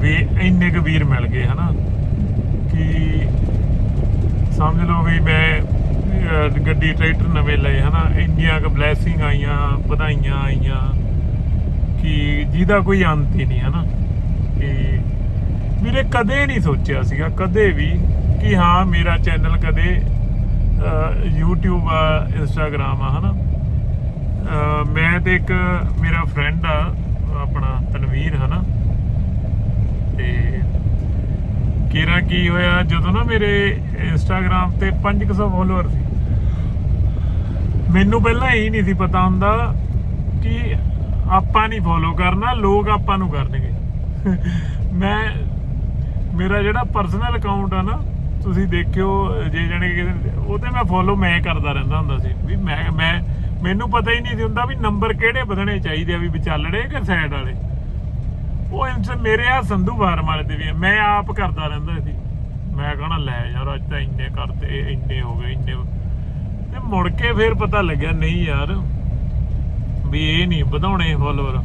ਵੀ ਇੰਨੇ ਕੁ ਵੀਰ ਮਿਲ ਗਏ ਹਨਾ? ਕਿ ਸਮਝ ਲਓ ਵੀ ਮੈਂ ਗੱਡੀ ਟਰੈਕਟਰ ਨਵੇਂ ਲਏ ਹਨਾ? ਇੰਨੀਆਂ ਕੁ ਬਲੇਸਿੰਗ ਆਈਆਂ ਵਧਾਈਆਂ ਆਈਆਂ ਕਿ ਜਿਹਦਾ ਕੋਈ ਅੰਤ ਹੀ ਨਹੀਂ ਹਨਾ? ਕਿ ਵੀਰੇ ਕਦੇ ਨਹੀਂ ਸੋਚਿਆ ਸੀਗਾ ਕਦੇ ਵੀ ਕਿ ਹਾਂ ਮੇਰਾ ਚੈਨਲ ਕਦੇ ਅਹ, YouTube ਆ Instagram ਆ ਹਨਾ? ਅਹ ਮੈਂ ਤੇ ਇੱਕ ਮੇਰਾ ਫਰੈਂਡ ਆ, ਆਪਣਾ ਤਨਵੀਰ, ਹਨਾ? ਤੇ ਕਿਰਾ ਕੀ ਹੋਇਆ, ਜਦੋਂ ਨਾ ਮੇਰੇ ਇੰਸਟਾਗ੍ਰam ਤੇ 500 ਫੋਲੋਅਰ ਸੀ ਮੈਨੂੰ ਪਹਿਲਾਂ ਇਹ ਨਹੀਂ ਸੀ ਪਤਾ ਹੁੰਦਾ ਕਿ ਆਪਾਂ ਨਹੀਂ ਫੋਲੋ ਕਰਨਾ, ਲੋਕ ਆਪਾਂ ਨੂੰ ਕਰਨਗੇ। ਮੈਂ, ਮੇਰਾ ਜਿਹੜਾ ਪਰਸਨਲ ਅਕਾਊਂਟ ਆ ਨਾ, ਤੁਸੀਂ ਦੇਖਿਓ, ਜੇ ਜਾਣੇ ਕਿ ਉਹ ਤੇ ਮੈਂ ਫੋਲੋ ਮੈਂ ਕਰਦਾ ਰਹਿੰਦਾ ਹੁੰਦਾ ਸੀ। ਵੀ ਮੈਂ ਮੈਂ ਮੈਨੂੰ ਪਤਾ ਹੀ ਨਹੀਂ ਸੀ ਹੁੰਦਾ ਵੀ ਨੰਬਰ ਕਿਹੜੇ ਵਧਣੇ ਚਾਹੀਦੇ ਆ, ਵੀ ਵਿਚਾਲੜੇ ਕਿ ਸਾਈਡ ਵਾਲੇ। ਉਹ ਇੰਸ ਮੇਰੇ ਆ ਸੰਧੂ ਫਾਰਮ ਵਾਲੇ ਤੇ ਵੀ ਮੈਂ ਆਪ ਕਰਦਾ ਰਹਿੰਦਾ ਸੀ। ਮੈਂ ਕਹਣਾ, ਲੈ ਯਾਰ, ਅੱਜ ਤਾਂ ਇੰਨੇ ਕਰਤੇ ਇੰਨੇ ਹੋ ਗਏ, ਇੰਨੇ ਤੇ ਮੁੜ ਕੇ ਫਿਰ ਪਤਾ ਲੱਗਿਆ, ਨਹੀਂ ਯਾਰ, ਵੀ ਇਹ ਨਹੀਂ ਵਧਾਉਣੇ ਫਾਲੋਅਰ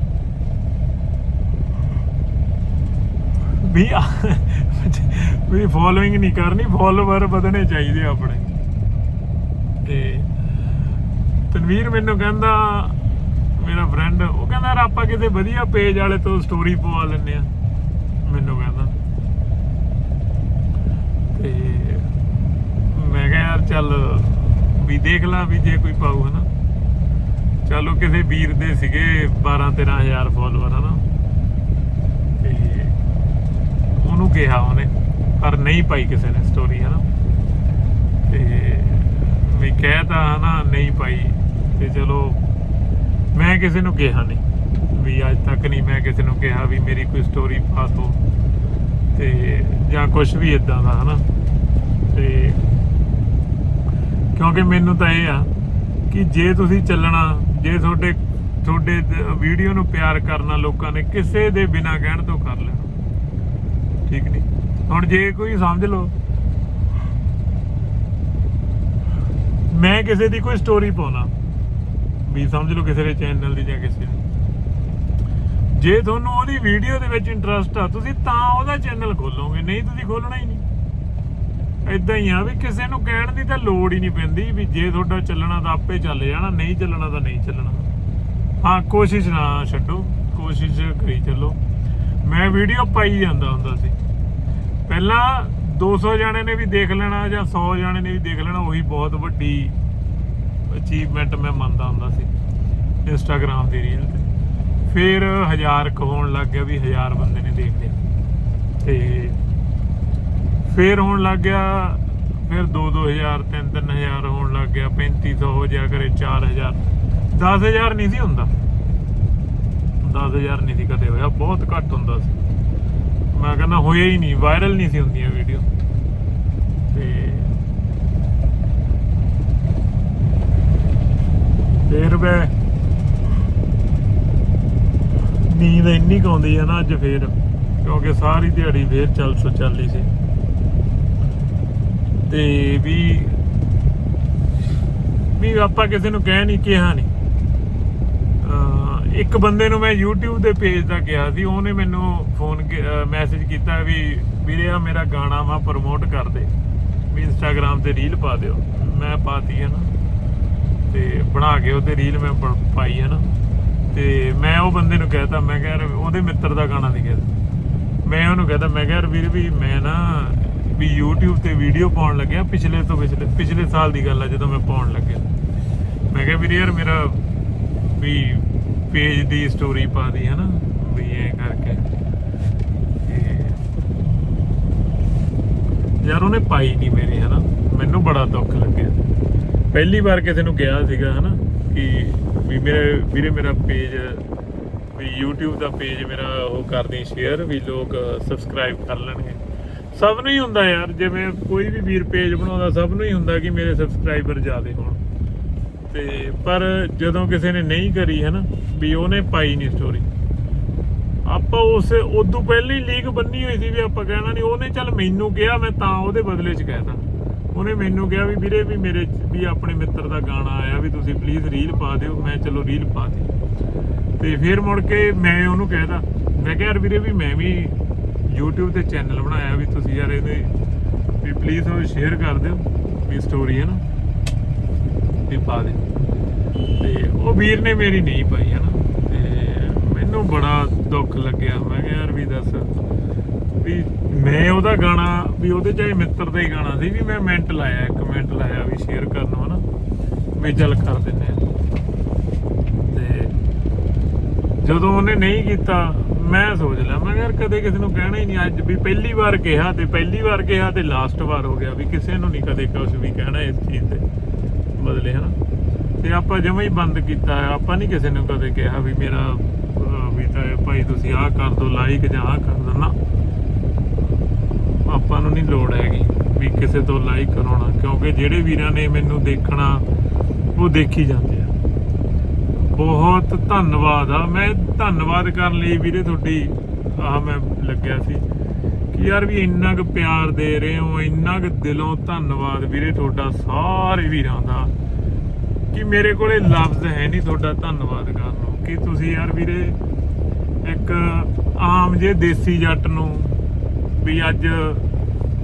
ਵੀ ਵੀ ਫੋਲੋਇੰਗ ਨਹੀਂ ਕਰਨੀ ਫਾਲੋਅਰ ਵਧਣੇ ਚਾਹੀਦੇ ਆਪਣੇ। ਤੇ ਤਨਵੀਰ ਮੈਨੂੰ ਕਹਿੰਦਾ, ਮੇਰਾ ਫਰੈਂਡ ਉਹ ਕਹਿੰਦਾ, ਯਾਰ ਆਪਾਂ ਕਿਤੇ ਵਧੀਆ ਪੇਜ ਵਾਲੇ ਤੋਂ ਸਟੋਰੀ ਪਵਾ ਲੈਂਦੇ ਆ ਮੈਨੂੰ ਕਹਿੰਦਾ। ਤੇ ਮੈਂ ਕਿਹਾ, ਯਾਰ ਚੱਲ, ਵੀ ਦੇਖ ਲਾ ਵੀ ਜੇ ਕੋਈ ਪਾਊ, ਹਨਾ? ਚਲੋ ਕਿਸੇ ਵੀਰ ਦੇ ਸੀਗੇ 12 13000 ਫਾਲੋਅਰ ਹਨਾ? ਤੇ ਉਹਨੂੰ ਕਿਹਾ ਉਹਨੇ, ਪਰ ਨਹੀਂ ਪਾਈ ਕਿਸੇ ਨੇ ਸਟੋਰੀ ਹਨਾ? ਤੇ ਵੀ ਕਹਿਤਾ ਹਨਾ, ਨਹੀਂ ਪਾਈ। ਤੇ ਚਲੋ, ਮੈਂ ਕਿਸੇ ਨੂੰ ਕਿਹਾ ਨਹੀਂ ਵੀ ਅੱਜ ਤੱਕ ਨਹੀਂ ਮੈਂ ਕਿਸੇ ਨੂੰ ਕਿਹਾ ਵੀ ਮੇਰੀ ਕੋਈ ਸਟੋਰੀ ਪਾ ਦੋ ਤੇ ਜਾਂ ਕੁਝ ਵੀ ਇਦਾਂ ਦਾ, ਹਨਾ? ਤੇ ਕਿਉਂਕਿ ਮੈਨੂੰ ਤਾਂ ਇਹ ਆ ਕਿ ਜੇ ਤੁਸੀਂ ਚੱਲਣਾ, ਜੇ ਤੁਹਾਡੇ ਤੁਹਾਡੇ ਵੀਡੀਓ ਨੂੰ ਪਿਆਰ ਕਰਨਾ ਲੋਕਾਂ ਨੇ, ਕਿਸੇ ਦੇ ਬਿਨਾ ਕਹਿਣ ਤੋਂ ਕਰ ਲੈਣਾ। ਠੀਕ ਨਹੀਂ? ਹੁਣ ਜੇ ਕੋਈ ਸਮਝ ਲਓ, ਮੈਂ ਕਿਸੇ ਦੀ ਕੋਈ ਸਟੋਰੀ ਪਾਉਣਾ। ਵੀ ਸਮਝ ਲਓ ਕਿਸੇ ਦੇ ਚੈਨਲ ਦੀ ਜਾਂ ਕਿਸੇ ਦੀ। ਜੇ ਤੁਹਾਨੂੰ ਉਹਦੀ ਵੀਡੀਓ ਦੇ ਵਿੱਚ ਇੰਟਰਸਟ ਆ, ਤੁਸੀਂ ਤਾਂ ਉਹਦਾ ਚੈਨਲ ਖੋਲੋਗੇ, ਨਹੀਂ ਤੁਸੀਂ ਖੋਲਣਾ ਹੀ ਨਹੀਂ। ਇਦਾਂ ਹੀ ਆ ਵੀ ਕਿਸੇ ਨੂੰ ਕਹਿਣ ਦੀ ਤਾਂ ਲੋੜ ਹੀ ਨਹੀਂ ਪੈਂਦੀ ਵੀ ਜੇ ਤੁਹਾਡਾ ਚੱਲਣਾ ਤਾਂ ਆਪੇ ਚੱਲ ਜਾਣਾ, ਨਹੀਂ ਚੱਲਣਾ ਤਾਂ ਨਹੀਂ ਚੱਲਣਾ। ਹਾਂ, ਕੋਸ਼ਿਸ਼ ਨਾ ਛੱਡੋ, ਕੋਸ਼ਿਸ਼ ਕਰੀ ਚੱਲੋ। ਮੈਂ ਵੀਡੀਓ ਪਾਈ ਜਾਂਦਾ ਹੁੰਦਾ ਸੀ। ਪਹਿਲਾਂ 200 ਜਾਣੇ ਨੇ ਵੀ ਦੇਖ ਲੈਣਾ ਜਾਂ 100 ਜਾਣੇ ਨੇ ਵੀ ਦੇਖ ਲੈਣਾ, ਉਹੀ ਬਹੁਤ ਵੱਡੀ ਅਚੀਵਮੈਂਟ ਮੈਂ ਮੰਨਦਾ ਹੁੰਦਾ ਸੀ ਇੰਸਟਾਗ੍ਰam ਦੀ ਰੀਲ ਤੇ। ਫਿਰ ਹਜ਼ਾਰ ਕੁ ਹੋਣ ਲੱਗ ਗਿਆ ਵੀ ਹਜ਼ਾਰ ਬੰਦੇ ਨੇ ਦੇਖ ਲਿਆ। ਤੇ ਫਿਰ ਹੋਣ ਲੱਗ ਗਿਆ, ਫਿਰ 2-2000 3-3000 ਹੋਣ ਲੱਗ ਗਿਆ 3500 ਹੋ ਜਾ ਕਰੇ 4000 10000 ਨਹੀਂ ਸੀ ਹੁੰਦਾ। 10000 ਨਹੀਂ ਸੀ ਕਦੇ ਹੋਇਆ, ਬਹੁਤ ਘੱਟ ਹੁੰਦਾ ਸੀ। ਮੈਂ ਕਹਿੰਦਾ ਹੋਇਆ ਹੀ ਨਹੀਂ ਵਾਇਰਲ ਨਹੀਂ ਸੀ ਹੁੰਦੀਆਂ ਵੀਡੀਓ ਤੇ ਫਿਰ ਮੈਂ ਨੀਂਦ ਇੰਨੀ ਕੁ ਆਉਂਦੀ ਹੈ ਨਾ ਅੱਜ ਫੇਰ, ਕਿਉਂਕਿ ਸਾਰੀ ਦਿਹਾੜੀ ਫੇਰ ਚੱਲ ਸੋ ਚੱਲੀ ਸੀ। ਤੇ ਵੀ ਵੀ ਆਪਾਂ ਕਿਸੇ ਨੂੰ ਕਹਿ ਨਹੀਂ, ਕਿਹਾ ਨਹੀਂ। ਇੱਕ ਬੰਦੇ ਨੂੰ ਮੈਂ YouTube ਦੇ ਪੇਜ ਦਾ ਕਿਹਾ ਸੀ, ਉਹਨੇ ਮੈਨੂੰ ਫੋਨ ਮੈਸੇਜ ਕੀਤਾ ਵੀ, ਵੀਰੇ ਆ ਮੇਰਾ ਗਾਣਾ ਵਾ ਪ੍ਰਮੋਟ ਕਰ ਦੇ, ਵੀ Instagram ਤੇ ਰੀਲ ਪਾ ਦਿਓ। ਮੈਂ ਪਾਤੀ ਹੈ ਨਾ। ਤੇ ਬਣਾ ਕੇ ਉਹਦੇ ਰੀਲ ਮੈਂ ਪਾਈ ਹੈ ਨਾ। ਤੇ ਮੈਂ ਉਹ ਬੰਦੇ ਨੂੰ ਕਹਿਤਾ, ਮੈਂ ਕਿਹਾ ਯਾਰ ਉਹਦੇ ਮਿੱਤਰ ਦਾ ਗਾਣਾ ਨਹੀਂ ਕਹਿਦਾ ਮੈਂ ਉਹਨੂੰ ਕਹਿੰਦਾ ਮੈਂ ਕਿਹਾ ਯਾਰ ਵੀਰ ਵੀ ਮੈਂ ਨਾ ਵੀ YouTube ਤੇ ਵੀਡੀਓ ਪਾਉਣ ਲੱਗਿਆ ਪਿਛਲੇ ਤੋਂ ਪਿਛਲੇ ਪਿਛਲੇ ਸਾਲ ਦੀ ਗੱਲ ਆ, ਜਦੋਂ ਮੈਂ ਪਾਉਣ ਲੱਗਿਆ। ਮੈਂ ਕਿਹਾ ਵੀਰ ਯਾਰ ਮੇਰਾ ਵੀ ਪੇਜ ਦੀ ਸਟੋਰੀ ਪਾ ਦੀ, ਹਨਾ? ਵੀ ਇਹ ਕਰਕੇ। ਤੇ ਯਾਰ ਉਹਨੇ ਪਾਈ ਨਹੀਂ ਮੇਰੀ, ਹਨਾ? ਮੈਨੂੰ ਬੜਾ ਦੁੱਖ ਲੱਗਿਆ। ਪਹਿਲੀ ਵਾਰ ਕਿਸੇ ਨੂੰ ਕਿਹਾ ਸੀਗਾ ਹਨਾ ਕਿ ਵੀ ਮੇਰੇ ਵੀਰੇ ਮੇਰਾ ਪੇਜ ਵੀ YouTube ਦਾ ਪੇਜ ਮੇਰਾ ਉਹ ਕਰਦੀ ਸ਼ੇਅਰ ਵੀ ਲੋਕ ਸਬਸਕ੍ਰਾਈਬ ਕਰ ਲੈਣਗੇ। ਸਭ ਨੂੰ ਹੀ ਹੁੰਦਾ ਯਾਰ, ਜਿਵੇਂ ਕੋਈ ਵੀ ਵੀਰ ਪੇਜ ਬਣਾਉਂਦਾ, ਸਭ ਨੂੰ ਹੀ ਹੁੰਦਾ ਕਿ ਮੇਰੇ ਸਬਸਕ੍ਰਾਈਬਰ ਜ਼ਿਆਦੇ ਹੋਣ। ਤੇ ਪਰ ਜਦੋਂ ਕਿਸੇ ਨੇ ਨਹੀਂ ਕਰੀ ਹੈ ਨਾ ਵੀ ਉਹਨੇ ਪਾਈ ਨਹੀਂ ਸਟੋਰੀ ਆਪਾਂ ਉਸ, ਉਦੋਂ ਪਹਿਲਾਂ ਹੀ ਲੀਕ ਬੰਨੀ ਹੋਈ ਸੀ ਵੀ ਆਪਾਂ ਕਹਿਣਾ ਨਹੀਂ ਉਹਨੇ ਚੱਲ ਮੈਨੂੰ ਕਿਹਾ, ਮੈਂ ਤਾਂ ਉਹਦੇ ਬਦਲੇ ਚ ਕਹਿਤਾ। ਉਹਨੇ ਮੈਨੂੰ ਕਿਹਾ ਵੀ ਵੀਰੇ ਵੀ ਮੇਰੇ ਵੀ ਆਪਣੇ ਮਿੱਤਰ ਦਾ ਗਾਣਾ ਆਇਆ ਵੀ ਤੁਸੀਂ ਪਲੀਜ਼ ਰੀਲ ਪਾ ਦਿਓ। ਮੈਂ ਚਲੋ ਰੀਲ ਪਾ ਦਿੱਤੀ। ਤੇ ਫਿਰ ਮੁੜ ਕੇ ਮੈਂ ਉਹਨੂੰ ਕਹਿਦਾ ਮੈਂ ਕਿਹਾ ਯਾਰ ਵੀਰੇ ਵੀ ਮੈਂ ਵੀ YouTube ਤੇ ਚੈਨਲ ਬਣਾਇਆ ਵੀ ਤੁਸੀਂ ਯਾਰ ਇਹਦੇ ਵੀ ਪਲੀਜ਼ ਉਹ ਸ਼ੇਅਰ ਕਰ ਦਿਓ ਵੀ ਸਟੋਰੀ ਹੈ ਨਾ। ਵੀ ਪਾ ਦੇ। ਤੇ ਉਹ ਵੀਰ ਨੇ ਮੇਰੀ ਨਹੀਂ ਪਾਈ ਹੈ ਨਾ। ਤੇ ਮੈਨੂੰ ਬੜਾ ਦੁੱਖ ਲੱਗਿਆ। ਮੈਂ ਕਿਹਾ ਯਾਰ ਵੀ ਦੱਸ ਵੀ ਮੈਂ ਉਹਦਾ ਗਾਣਾ, ਵੀ ਉਹਦੇ ਚਾਹੇ ਮਿੱਤਰ ਦਾ ਹੀ ਗਾਣਾ ਸੀ, ਵੀ ਮੈਂ ਮਿੰਟ ਲਾਇਆ, ਇੱਕ ਮਿੰਟ ਲਾਇਆ ਵੀ ਸ਼ੇਅਰ ਕਰਨ ਨੂੰ, ਹਨਾ? ਵੀ ਚੱਲ ਕਰ ਦਿੰਨੇ ਆ ਤੇ ਜਦੋਂ ਉਹਨੇ ਨਹੀਂ ਕੀਤਾ, ਮੈਂ ਸੋਚ ਲਿਆ, ਮੈਂ ਕਿਹਾ ਯਾਰ ਕਦੇ ਕਿਸੇ ਨੂੰ ਕਹਿਣਾ ਹੀ ਨਹੀਂ, ਅੱਜ ਵੀ ਪਹਿਲੀ ਵਾਰ ਕਿਹਾ ਤੇ ਪਹਿਲੀ ਵਾਰ ਕਿਹਾ ਤੇ ਲਾਸਟ ਵਾਰ ਹੋ ਗਿਆ, ਵੀ ਕਿਸੇ ਨੂੰ ਨਹੀਂ ਕਦੇ ਕੁਝ ਵੀ ਕਹਿਣਾ ਇਸ ਚੀਜ਼ ਤੇ ਬਦਲੇ, ਹਨਾ? ਤੇ ਆਪਾਂ ਜਮਾਂ ਹੀ ਬੰਦ ਕੀਤਾ, ਆਪਾਂ ਨਹੀਂ ਕਿਸੇ ਨੂੰ ਕਦੇ ਕਿਹਾ ਵੀ ਮੇਰਾ ਵੀ ਤਾਂ ਭਾਈ ਤੁਸੀਂ ਆਹ ਕਰ ਦੋ ਲਾਈਕ ਜਾਂ ਆਹ ਕਰ ਦਿਓ ਨਾ। ਆਪਾਂ ਨੂੰ ਨਹੀਂ ਲੋੜ ਹੈਗੀ ਵੀ ਕਿਸੇ ਤੋਂ ਲਾਈਕ ਕਰਾਉਣਾ, ਕਿਉਂਕਿ ਜਿਹੜੇ ਵੀਰਾਂ ਨੇ ਮੈਨੂੰ ਦੇਖਣਾ, ਉਹ ਦੇਖੀ ਜਾਂਦੇ ਆ। ਬਹੁਤ ਧੰਨਵਾਦ ਆ। ਮੈਂ ਧੰਨਵਾਦ ਕਰਨ ਲਈ ਵੀਰੇ ਤੁਹਾਡੀ, ਆਹ ਮੈਂ ਲੱਗਿਆ ਸੀ ਕਿ ਯਾਰ ਵੀ ਇੰਨਾ ਕੁ ਪਿਆਰ ਦੇ ਰਹੇ ਹੋ, ਇੰਨਾ ਕੁ ਦਿਲੋਂ ਧੰਨਵਾਦ ਵੀਰੇ ਤੁਹਾਡਾ ਸਾਰੇ ਵੀਰਾਂ ਦਾ, ਕਿ ਮੇਰੇ ਕੋਲੇ ਲਫ਼ਜ਼ ਹੈ ਨਹੀਂ ਤੁਹਾਡਾ ਧੰਨਵਾਦ ਕਰਨ ਨੂੰ। ਕਿ ਤੁਸੀਂ ਯਾਰ ਵੀਰੇ ਇੱਕ ਆਮ ਜੇ ਦੇਸੀ ਜੱਟ ਨੂੰ ਵੀ ਅੱਜ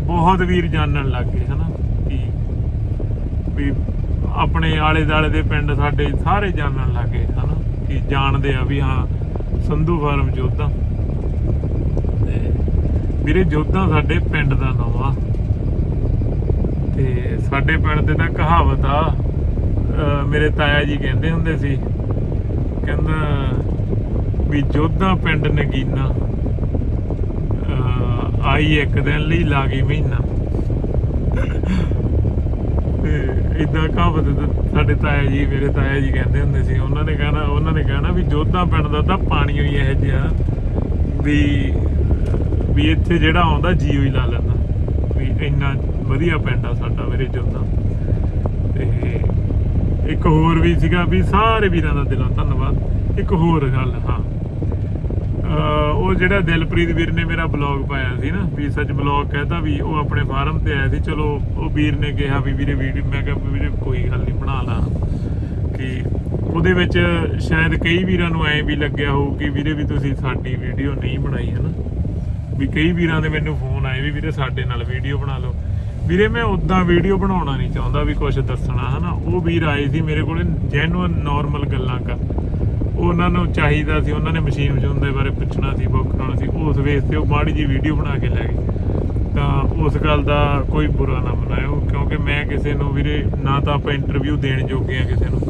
ਬਹੁਤ ਵੀਰ ਜਾਣਨ ਲੱਗ ਗਏ, ਹਨਾ? ਕਿ ਵੀ ਆਪਣੇ ਆਲੇ ਦਾਲੇ ਦੇ ਪਿੰਡ ਸਾਡੇ ਸਾਰੇ ਜਾਣਨ ਲੱਗ ਗਏ, ਹਨਾ? ਕਿ ਜਾਣਦੇ ਆ ਵੀ ਹਾਂ, ਸੰਧੂ ਫਾਰਮ ਜੋਧਾ। ਤੇ ਵੀਰੇ ਜੋਧਾ ਸਾਡੇ ਪਿੰਡ ਦਾ ਨਾਮ ਆ। ਤੇ ਸਾਡੇ ਪਿੰਡ ਤੇ ਤਾਂ ਕਹਾਵਤ ਆ ਮੇਰੇ ਤਾਇਆ ਜੀ ਕਹਿੰਦੇ ਹੁੰਦੇ ਸੀ, ਕਹਿੰਦਾ ਵੀ ਜੋਧਾ ਪਿੰਡ ਨਗੀਨਾ। ਅਹ ਆਈ ਇੱਕ ਦਿਨ ਲਈ ਲਾ ਗਈ ਮਹੀਨਾ। ਤੇ ਇਦਾਂ ਕਹਾਵਤ ਸਾਡੇ ਤਾਇਆ ਜੀ, ਮੇਰੇ ਤਾਇਆ ਜੀ ਕਹਿੰਦੇ ਹੁੰਦੇ ਸੀ, ਉਹਨਾਂ ਨੇ ਕਹਿਣਾ, ਉਹਨਾਂ ਨੇ ਕਹਿਣਾ ਵੀ ਜੋਧਾ ਪਿੰਡ ਦਾ ਤਾਂ ਪਾਣੀ ਹੋਈ ਇਹ ਜਿਹਾ, ਵੀ ਵੀ ਇੱਥੇ ਜਿਹੜਾ ਆਉਂਦਾ ਜੀਓ ਹੀ ਲਾ ਲੈਂਦਾ। ਵੀ ਇੰਨਾ ਵਧੀਆ ਪਿੰਡ ਆ ਸਾਡਾ ਮੇਰੇ ਜੋਧਾ। ਤੇ ਇੱਕ ਹੋਰ ਵੀ ਸੀਗਾ ਵੀ ਸਾਰੇ ਵੀਰਾਂ ਦਾ ਦਿਲੋਂ ਧੰਨਵਾਦ। ਇੱਕ ਹੋਰ ਗੱਲ, ਹਾਂ। ਉਹ ਜਿਹੜਾ ਦਿਲਪ੍ਰੀਤ ਵੀਰ ਨੇ ਮੇਰਾ ਬਲੌਗ ਪਾਇਆ ਸੀ ਨਾ, ਵੀ ਸੱਚ ਬਲੌਗ ਕਹਿੰਦਾ ਵੀ ਉਹ ਆਪਣੇ ਫਾਰਮ ਤੇ ਆਇਆ ਸੀ, ਚਲੋ, ਉਹ ਵੀਰ ਨੇ ਕਿਹਾ ਵੀ ਵੀਰੇ ਵੀਡੀਓ ਮੈਂ ਕਿਹਾ ਵੀਰੇ ਕੋਈ ਗੱਲ ਨਹੀਂ, ਬਣਾ ਲਾ। ਕਿ ਉਹਦੇ ਵਿੱਚ ਸ਼ਾਇਦ ਕਈ ਵੀਰਾਂ ਨੂੰ ਐਂ ਵੀ ਲੱਗਿਆ ਹੋਊ ਕਿ ਵੀਰੇ ਵੀ ਤੁਸੀਂ ਸਾਡੀ ਵੀਡੀਓ ਨਹੀਂ ਬਣਾਈ ਹੈ ਨਾ ਵੀ ਕਈ ਵੀਰਾਂ ਦੇ ਮੈਨੂੰ ਫੋਨ ਆਏ ਵੀ ਵੀਰੇ ਸਾਡੇ ਨਾਲ ਵੀਡੀਓ ਬਣਾ ਲਓ। ਵੀਰੇ, ਮੈਂ ਉਦਾਂ ਵੀਡੀਓ ਬਣਾਉਣਾ ਨਹੀਂ ਚਾਹੁੰਦਾ ਵੀ ਕੁਝ ਦੱਸਣਾ, ਹਨਾ? ਉਹ ਵੀਰ ਆਏ ਸੀ ਮੇਰੇ ਕੋਲੇ ਜੈਨੂਅਨ ਨਾਰਮਲ ਗੱਲਾਂ ਕਰ ਉਹਨਾਂ ਨੂੰ ਚਾਹੀਦਾ ਸੀ, ਉਹਨਾਂ ਨੇ ਮਸ਼ੀਨ ਮਸ਼ੂਨ ਦੇ ਬਾਰੇ ਪੁੱਛਣਾ ਸੀ, ਬੁੱਕ ਕਰਾਉਣਾ ਸੀ, ਉਸ ਵੇਸ ਤੇ ਉਹ ਮਾੜੀ ਜੀ ਵੀਡੀਓ ਬਣਾ ਕੇ ਲੈ ਗਏ। ਤਾਂ ਉਸ ਗੱਲ ਦਾ ਕੋਈ ਬੁਰਾ ਨਾ ਮਨਾਇਓ, ਕਿਉਂਕਿ ਮੈਂ ਕਿਸੇ ਨੂੰ ਵੀਰੇ ਨਾ ਤਾਂ ਆਪਾਂ ਇੰਟਰਵਿਊ ਦੇਣ ਜੋਗੇ ਆ ਕਿਸੇ ਨੂੰ,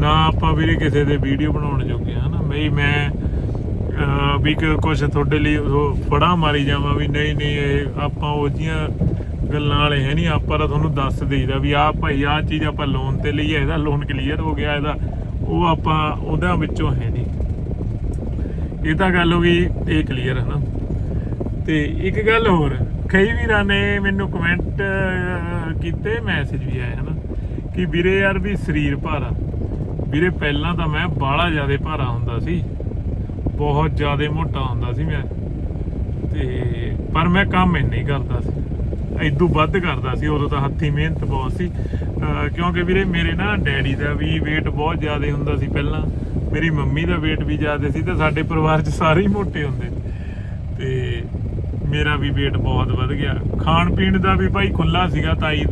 ਨਾ ਆਪਾਂ ਵੀਰੇ ਕਿਸੇ ਦੇ ਵੀਡੀਓ ਬਣਾਉਣ ਜੋਗੇ ਆ ਨਾ ਬਈ ਮੈਂ ਵੀ ਕੁਝ ਤੁਹਾਡੇ ਲਈ ਉਹ ਫੜਾ ਮਾਰੀ ਜਾਵਾਂ, ਵੀ ਨਹੀਂ ਨਹੀਂ, ਇਹ ਆਪਾਂ ਉਹ ਜੀਆਂ ਗੱਲਾਂ ਵਾਲੇ ਹੈ ਨਹੀਂ, ਆਪਾਂ ਤਾਂ ਤੁਹਾਨੂੰ ਦੱਸ ਦੇਈਦਾ ਵੀ ਆਹ ਭਾਈ, ਆਹ ਚੀਜ਼ ਆਪਾਂ ਲੋਨ ਤੇ ਲਈ ਹੈ ਇਹਦਾ ਲੋਨ ਕਲੀਅਰ ਹੋ ਗਿਆ ਇਹਦਾ। ਉਹ ਆਪਾਂ ਉਹਦਾ ਵਿੱਚੋਂ ਹੈ ਨਹੀਂ। ਇਹ ਤਾਂ ਗੱਲ ਹੋ ਗਈ, ਇਹ ਕਲੀਅਰ ਹੈ ਨਾ। ਤੇ ਇੱਕ ਗੱਲ ਹੋਰ, ਕਈ ਵੀਰਾਂ ਨੇ ਮੈਨੂੰ ਕਮੈਂਟ ਕੀਤੇ ਮੈਸੇਜ ਵੀ ਆਏ ਹਨਾ ਕਿ ਵੀਰੇ ਯਾਰ ਵੀ ਸਰੀਰ ਭਾਰਾ। ਵੀਰੇ, ਪਹਿਲਾਂ ਤਾਂ ਮੈਂ ਬਾਹਲਾ ਜ਼ਿਆਦਾ ਭਾਰਾ ਹੁੰਦਾ ਸੀ। ਬਹੁਤ ਜ਼ਿਆਦਾ ਮੋਟਾ ਹੁੰਦਾ ਸੀ ਮੈਂ। ਤੇ, ਪਰ ਮੈਂ ਕੰਮ ਇੰਨਾ ਹੀ ਕਰਦਾ ਸੀ। ਇਦੋਂ ਵੱਧ ਕਰਦਾ ਸੀ, ਉਦੋਂ ਤਾਂ ਹੱਥੀ ਮਿਹਨਤ ਬਹੁਤ ਸੀ। ਕਿਉਂਕਿ ਵੀਰੇ ਮੇਰੇ ਨਾ ਡੈਡੀ ਦਾ ਵੀ weight ਬਹੁਤ ਜ਼ਿਆਦਾ ਹੁੰਦਾ ਸੀ ਪਹਿਲਾਂ। ਮੇਰੀ ਮੰਮੀ ਦਾ weight ਵੀ ਜ਼ਿਆਦਾ ਸੀ ਤੇ ਸਾਡੇ ਪਰਿਵਾਰ 'ਚ ਸਾਰੇ ਹੀ ਮੋਟੇ ਹੁੰਦੇ ਤੇ ਮੇਰਾ ਵੀ weight ਬਹੁਤ ਵੱਧ ਗਿਆ। ਖਾਣ ਪੀਣ ਦਾ ਵੀ ਭਾਈ ਖੁੱਲਾ ਸੀਗਾ ਤਾਈ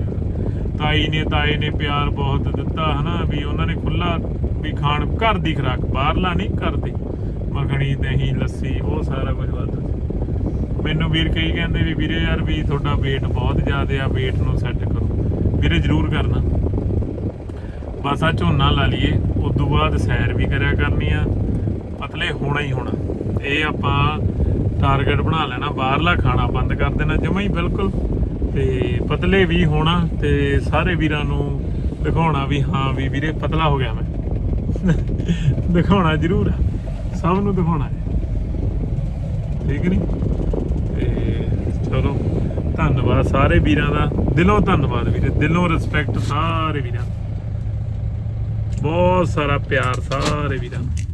ਤਾਈ ਨੇ, ਤਾਏ ਨੇ ਪਿਆਰ ਬਹੁਤ ਦਿੱਤਾ, ਹਨਾ, ਵੀ ਉਹਨਾਂ ਨੇ ਖੁੱਲਾ ਵੀ ਖਾਣ ਘਰ ਦੀ ਖੁਰਾਕ, ਬਾਹਰਲਾ ਨਹੀਂ ਘਰ ਦੀ। ਮੱਖਣੀ, ਦਹੀਂ, ਲੱਸੀ, ਉਹ ਸਾਰਾ ਕੁਝ ਵੱਧ ਮੈਨੂੰ ਵੀਰ ਕਈ ਕਹਿੰਦੇ ਵੀ ਵੀਰੇ ਯਾਰ ਵੀ ਤੁਹਾਡਾ weight ਬਹੁਤ ਜ਼ਿਆਦਾ ਆ, weight ਨੂੰ ਸੈੱਟ ਕਰੋ। ਵੀਰੇ ਜ਼ਰੂਰ ਕਰਨਾ। ਬਸ ਆ ਝੋਨਾ ਲਾ ਲਈਏ ਉਸ ਤੋਂ ਬਾਅਦ ਸੈਰ ਵੀ ਕਰਿਆ ਕਰਨੀ ਆ। ਪਤਲੇ ਹੋਣਾ ਹੀ ਹੋਣਾ। ਇਹ ਆਪਾਂ ਟਾਰਗੇਟ ਬਣਾ ਲੈਣਾ, ਬਾਹਰਲਾ ਖਾਣਾ ਬੰਦ ਕਰ ਦੇਣਾ, ਜਮਾ ਹੀ ਬਿਲਕੁਲ। ਤੇ ਪਤਲੇ ਵੀ ਹੋਣਾ ਤੇ ਸਾਰੇ ਵੀਰਾਂ ਨੂੰ ਦਿਖਾਉਣਾ ਵੀ ਹਾਂ ਵੀ ਵੀਰੇ ਪਤਲਾ ਹੋ ਗਿਆ ਮੈਂ। ਦਿਖਾਉਣਾ ਜ਼ਰੂਰ ਆ। ਸਭ ਨੂੰ ਦਿਖਾਉਣਾ ਹੈ। ਠੀਕ ਨਹੀਂ? ਤੇ ਚਲੋ, ਧੰਨਵਾਦ ਸਾਰੇ ਵੀਰਾਂ ਦਾ ਦਿਲੋਂ ਧੰਨਵਾਦ ਵੀਰੇ, ਦਿਲੋਂ ਰਿਸਪੈਕਟ ਸਾਰੇ ਵੀਰਾਂ ਦਾ। ਬਹੁਤ ਸਾਰਾ ਪਿਆਰ ਸਾਰੇ ਵੀਰਾਂ ਨੂੰ